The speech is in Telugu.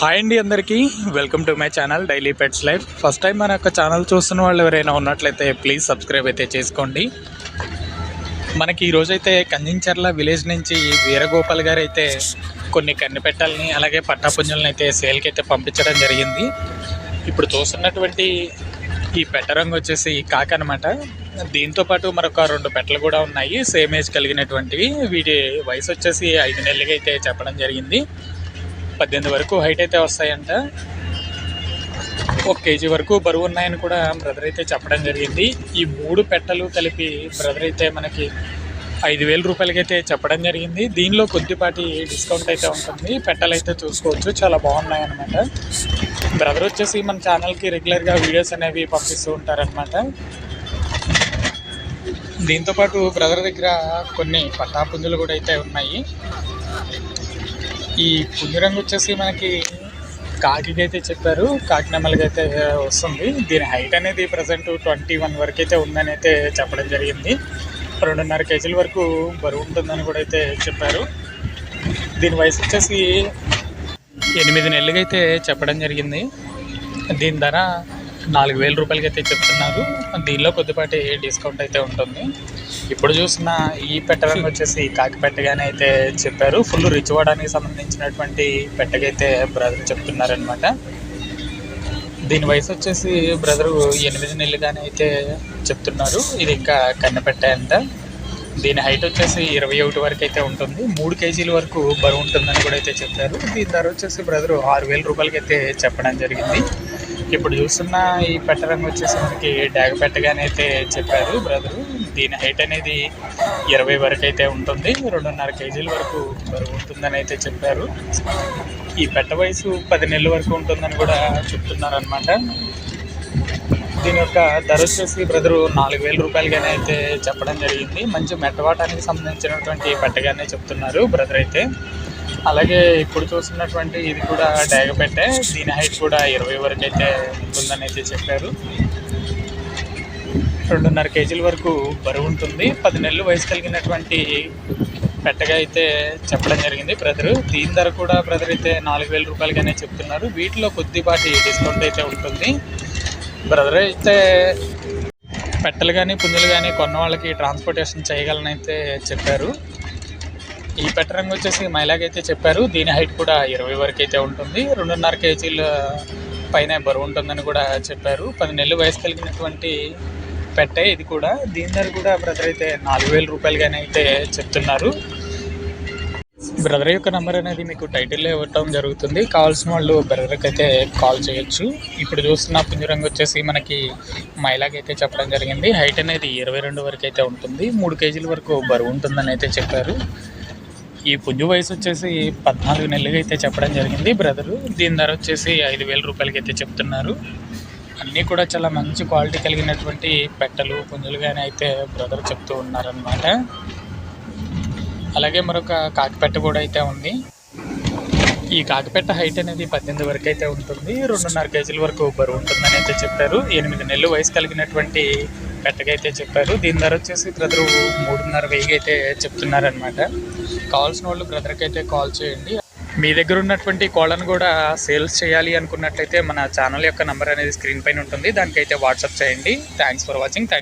హాయ్ అండి అందరికీ. Welcome to my channel daily pets life first time మన యొక్క ఛానల్ చూస్తున్న వాళ్ళు ఎవరైనా ఉన్నట్లయితే ప్లీజ్ సబ్స్క్రైబ్ అయితే చేసుకోండి. మనకి ఈరోజైతే కంజించర్ల విలేజ్ నుంచి వీరగోపాల్ గారు అయితే కొన్ని కన్నెపెట్టాలని అలాగే పట్టాపుంజలను అయితే సేల్కి అయితే పంపించడం జరిగింది. ఇప్పుడు చూస్తున్నటువంటి ఈ పెట్ట రంగు వచ్చేసి కాక అనమాట దీంతో పాటు మరొక రెండు పెట్టలు కూడా ఉన్నాయి. సేమ్ ఏజ్ కలిగినటువంటివి. వీటి వయసు వచ్చేసి ఐదు నెలలుగా అయితే చెప్పడం జరిగింది. పద్దెనిమిది వరకు హైట్ అయితే వస్తాయంట. ఒక కేజీ వరకు బరువు ఉన్నాయని కూడా బ్రదర్ అయితే చెప్పడం జరిగింది. ఈ మూడు పెట్టలు కలిపి బ్రదర్ అయితే మనకి ఐదు వేల రూపాయలకైతే చెప్పడం జరిగింది. దీనిలో కొద్దిపాటి డిస్కౌంట్ అయితే ఉంటుంది. పెట్టలు అయితే చూసుకోవచ్చు. చాలా బాగున్నాయి అనమాట బ్రదర్ వచ్చేసి మన ఛానల్కి రెగ్యులర్గా వీడియోస్ అనేవి పంపిస్తూ ఉంటారనమాట దీంతోపాటు బ్రదర్ దగ్గర కొన్ని పట్టాపుంజులు కూడా అయితే ఉన్నాయి. ఈ పుంజు వచ్చేసి మనకి కాకికి అయితే చెప్పారు కాకినామలకి అయితే వస్తుంది. దీని హైట్ అనేది ప్రజెంట్ ట్వంటీ వన్ వరకు అయితే ఉందని అయితే చెప్పడం జరిగింది. రెండున్నర కేజీల వరకు బరువు ఉంటుందని కూడా అయితే చెప్పారు. దీని వయసు వచ్చేసి ఎనిమిది నెలలుగా అయితే చెప్పడం జరిగింది. దీని ధర నాలుగు వేల రూపాయలకి అయితే చెప్తున్నారు. దీనిలో కొద్దిపాటి డిస్కౌంట్ అయితే ఉంటుంది. ఇప్పుడు చూసిన ఈ పెట్టలను వచ్చేసి కాకి పెట్టగానే అయితే చెప్పారు. ఫుల్ రిచ్ అవ్వడానికి సంబంధించినటువంటి పెట్టగైతే బ్రదర్ చెప్తున్నారనమాట దీని వయసు వచ్చేసి బ్రదరు ఎనిమిది నెలలుగానే అయితే చెప్తున్నారు. ఇది ఇంకా కన్నపెట్ట అంట. దీని హైట్ వచ్చేసి ఇరవై ఒకటి వరకు అయితే ఉంటుంది. మూడు కేజీల వరకు బరువు ఉంటుందని కూడా అయితే చెప్పారు. దీని ధర వచ్చేసి బ్రదరు ఆరు వేల రూపాయలకి అయితే చెప్పడం జరిగింది. ఇప్పుడు చూస్తున్న ఈ పెట్టడం వచ్చేసి మనకి డాగ పెట్టగానే అయితే చెప్పారు బ్రదరు. దీని హైట్ అనేది ఇరవై వరకు అయితే ఉంటుంది. రెండున్నర కేజీల వరకు బరువు ఉంటుందని అయితే చెప్పారు. ఈ పెట్ట వయసు పది నెలల వరకు ఉంటుందని కూడా చెప్తున్నారనమాట దీని యొక్క ధర వచ్చేసి బ్రదరు నాలుగు వేల రూపాయలుగానే అయితే చెప్పడం జరిగింది. మంచి మెట్టవాటానికి సంబంధించినటువంటి పెట్టగానే చెప్తున్నారు బ్రదర్ అయితే. అలాగే ఇప్పుడు చూస్తున్నటువంటి ఇది కూడా డాగ పెట్టే దీని హైట్ కూడా ఇరవై వరకు అయితే ఉంటుందని అయితే చెప్పారు. రెండున్నర కేజీల వరకు బరువు ఉంటుంది. పది నెలలు వయసు కలిగినటువంటి పెట్టగా అయితే చెప్పడం జరిగింది బ్రదరు. దీని ధర కూడా బ్రదర్ అయితే నాలుగు వేల రూపాయలుగానే చెప్తున్నారు. వీటిలో కొద్దిపాటి డిస్కౌంట్ అయితే ఉంటుంది. బ్రదర్ అయితే పెట్టలు కానీ పుంజులు కానీ కొన్న వాళ్ళకి ట్రాన్స్పోర్టేషన్ చేయగలనైతే చెప్పారు. ఈ పెట్ట రంగు వచ్చేసి మైలాగైతే చెప్పారు. దీని హైట్ కూడా ఇరవై వరకు అయితే ఉంటుంది. రెండున్నర కేజీల పైన బరువు ఉంటుందని కూడా చెప్పారు. పది నెలలు వయసు కలిగినటువంటి పెట్టే ఇది కూడా. దీని ధర కూడా బ్రదర్ అయితే నాలుగు వేల రూపాయలుగానే అయితే చెప్తున్నారు. బ్రదర్ యొక్క నెంబర్ అనేది మీకు టైటిల్లో ఇవ్వటం జరుగుతుంది. కావాల్సిన వాళ్ళు బ్రదర్కి అయితే కాల్ చేయొచ్చు. ఇప్పుడు చూస్తున్న పుంజరంగు వచ్చేసి మనకి మైలాగైతే చెప్పడం జరిగింది. హైట్ అనేది ఇరవై రెండు వరకు అయితే ఉంటుంది. మూడు కేజీల వరకు బరువు ఉంటుందని అయితే చెప్పారు. ఈ పుంజు వయసు వచ్చేసి పద్నాలుగు నెలలుగా అయితే చెప్పడం జరిగింది. బ్రదరు దీని ధర వచ్చేసి ఐదు వేల రూపాయలకి అయితే చెప్తున్నారు. అన్నీ కూడా చాలా మంచి క్వాలిటీ కలిగినటువంటి పెట్టలు పుంజులు కానీ అయితే బ్రదర్ చెప్తూ ఉన్నారనమాట అలాగే మరొక కాకిపెట్ట కూడా అయితే ఉంది. ఈ కాకిపెట్ట హైట్ అనేది పద్దెనిమిది వరకు అయితే ఉంటుంది. రెండున్నర కేజీల వరకు బరువు ఉంటుందని అయితే చెప్పారు. ఎనిమిది నెలలు వయసు కలిగినటువంటి పెట్టకైతే చెప్పారు. దీని ధర వచ్చేసి బ్రదరు మూడున్నర వెయ్యి అయితే చెప్తున్నారనమాట కావాల్సిన వాళ్ళు బ్రదర్కి అయితే కాల్ చేయండి. మీ దగ్గర ఉన్నటువంటి కోళ్ళను కూడా సేల్స్ చేయాలి అనుకున్నట్లయితే మన ఛానల్ యొక్క నెంబర్ అనేది స్క్రీన్ పైన ఉంటుంది. దానికైతే వాట్సాప్ చేయండి. Thanks for watching thank